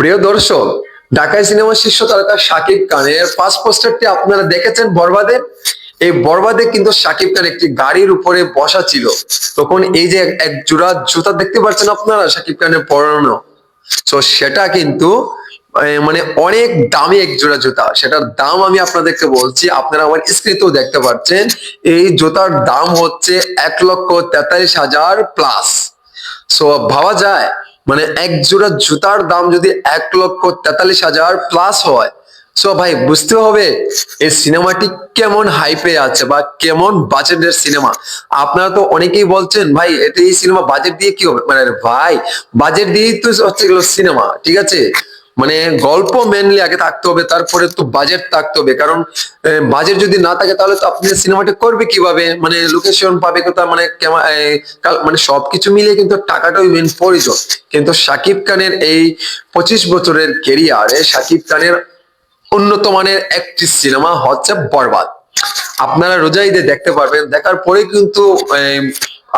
প্রিয় দর্শক ঢাকায় সিনেমার শীর্ষ তারকা শাকিব খানের ফার্স্ট পোস্টারটি আপনারা দেখেছেন বরবাদে। এই বরবাদে কিন্তু শাকিব খান একটি গাড়ির উপরে বসা ছিল। তখন এই যে এক- জোড়া জুতা দেখতে পাচ্ছেন আপনারা শাকিব খানের পরানো। তো সেটা কিন্তু মানে অনেক দামি এক জোড়া জুতা। সেটার দাম আমি আপনাদেরকে বলছি, আপনারা আমার স্ক্রিনেও দেখতে পাচ্ছেন। এই জুতার দাম হচ্ছে এক লক্ষ তেতাল্লিশ হাজার প্লাস সো ভাবা যায় মানে এক জোড়া জুতার দাম যদি এক লক্ষ তেতাল্লিশ হাজার প্লাস হয় সো ভাই বুঝতে হবে এই সিনেমাটি কেমন হাইপে আছে বা কেমন বাজেটের সিনেমা আপনারা তো অনেকেই বলছেন, ভাই, এটা এই সিনেমা বাজেট দিয়ে কি হবে? মানে ভাই বাজেট দিয়েই তো হচ্ছে সিনেমা ঠিক আছে? মানে গল্প মেনলি আগে থাকতে হবে, তারপরে তো বাজেট থাকতে হবে। কারণ বাজেট যদি না থাকে তাহলে তো আপনি সিনেমাটা করবে কীভাবে? মানে লোকেশন পাবে কোথাও মানে মানে সবকিছু মিলিয়ে কিন্তু টাকাটাই মেন প্রয়োজন। কিন্তু শাকিব খানের এই পঁচিশ বছরের কেরিয়ারে শাকিব খানের উন্নত মানের একটি সিনেমা হচ্ছে বরবাদ। আপনারা রোজাইদে দেখতে পারবেন, দেখার পরে কিন্তু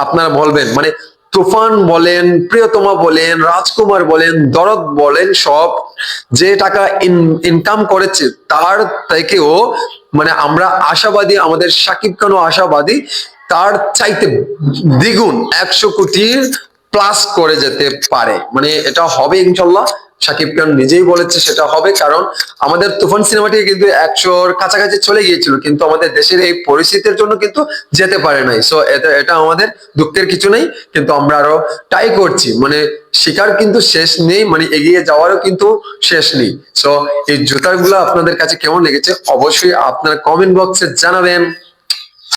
আপনারা বলবেন মানে তুফান বলেন, প্রিয়তমা বলেন, রাজকুমার বলেন, দরদ বলেন সব যে টাকা ইনকাম করেছে, তার থেকেও মানে আমরা আশাবাদী, আমাদের সাকিব খানও আশাবাদী, তার চাইতে দ্বিগুণ একশো কোটির প্লাস করে যেতে পারে। মানে এটা হবে ইনশাল্লাহ। শাকিব খান নিজেই বলেছে সেটা হবে, কারণ আমাদের তুফান সিনেমাটি কিন্তু একশোর কাছাকাছি চলে গিয়েছিল, কিন্তু আমাদের দেশের এই পরিস্থিতির জন্য কিন্তু যেতে পারে নাই। সো এটা এটা আমাদের দুঃখের কিছু নেই, কিন্তু আমরা আরও ট্রাই করছি। মানে শিকার কিন্তু শেষ নেই মানে এগিয়ে যাওয়ারও কিন্তু শেষ নেই। সো এই জুতাগুলো আপনাদের কাছে কেমন লেগেছে? অবশ্যই আপনার কমেন্ট বক্সে জানাবেন।